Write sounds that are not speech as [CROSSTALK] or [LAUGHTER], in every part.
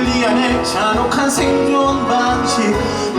시실리안의 잔혹한 생존 방식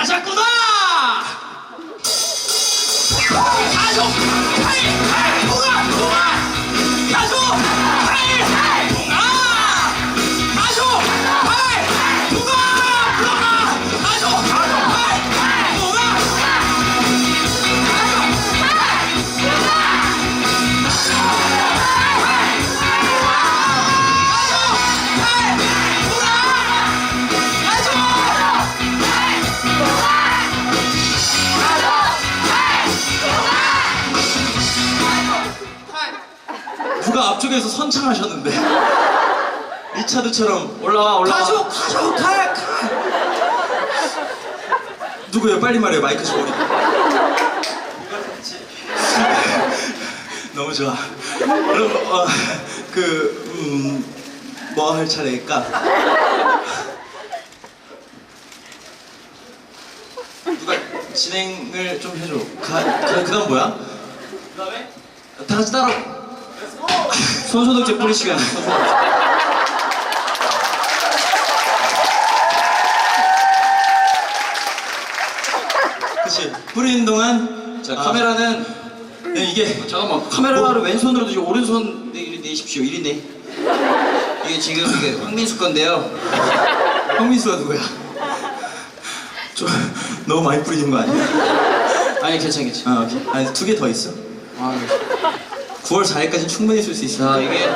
가셨구나! 가족! 하이! 하이! 쪽에서 선창하셨는데 [LAUGHS] 리차드처럼 올라와 올라와. 가족 가족 칼 칼. 누구예요? 빨리 말해요 마이크 좀 오리 [LAUGHS] 너무 좋아. 그럼 어, 그뭐 할 차례일까? 누가 진행을 좀 해줘. 가, 그, 그 다음 뭐야? 그 다음에? 다 같이 따라 손소독제 뿌릴 시간. 그치. 뿌리는 동안 자 아, 카메라는 네, 이게 잠깐만 카메라를 왼손으로 드시고 오른손 내, 내십시오 1인네 이게 지금 이게 황민수 건데요 황민수가 누구야? 좀 너무 많이 뿌리는 거 아니야? 아니 괜찮 괜찮 아, 오케이. 아니 두 개 더 있어. 아, 9월 4일까지 충분히 쓸 수 있어. 자 이게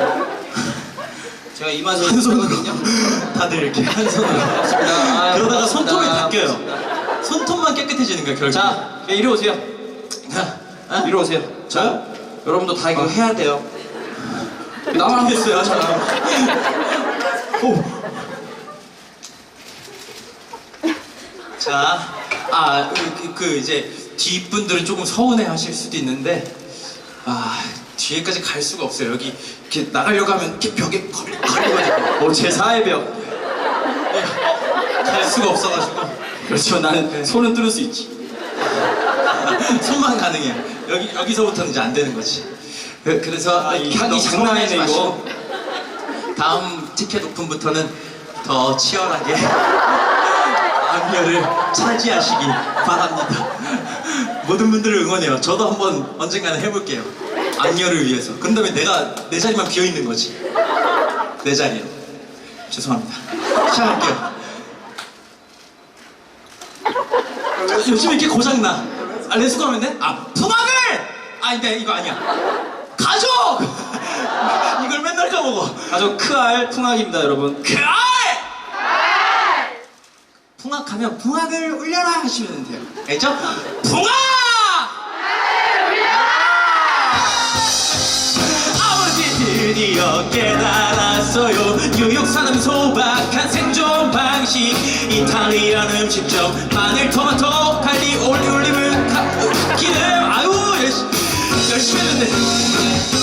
제가 이 맛을 한 손으로 다들 이렇게 한 손으로. 아, 그러다가. 손톱이 바뀌어요. 고맙습니다. 손톱만 깨끗해지는 거야 결국. 자 이리 오세요 자, 아? 이리 오세요 저요? 여러분도 다 이거 해야 돼요 나만 하고 했어요. 자. 오. 자, 아, 그, 그, 그 이제 뒷분들은 조금 서운해 하실 수도 있는데, 아 뒤에까지 갈 수가 없어요. 여기 이렇게 나가려고 하면 이렇게 벽에 걸리, 걸리가지고. 오 제 4의 벽 갈 수가 없어가지고 그렇죠 나는 손은 뚫을 수 있지 [LAUGHS] 손만 가능해. 여기 여기서부터는 이제 안 되는 거지. 그, 그래서 아, 이 향이 장난 아니네, 이거. 다음 티켓 오픈부터는 더 치열하게 [LAUGHS] 악녀를 차지하시기 바랍니다. 모든 분들을 응원해요. 저도 한번 언젠가는 해볼게요. 악녀를 위해서. 그런 다음에 내가 내 자리만 비어 있는 거지. 내 자리에. 죄송합니다. 시작할게요. 요즘 이렇게 고장나. 아, 레스코 하면 돼? 아, 풍악을! 아, 근데 이거 아니야. 가족! [LAUGHS] 이걸 맨날 까먹어. 가족 크알 풍악입니다 여러분 그 알! 풍악하면 풍악을 울려라 하시면 돼요. 알죠? 풍악! 드디어 깨달았어요. 뉴욕 사람 소박한 생존 방식. 이탈리안 음식점 마늘 토마토 갈비 올리 올리브 가, 으, 기름. 아유 열심히, 열심히 했는데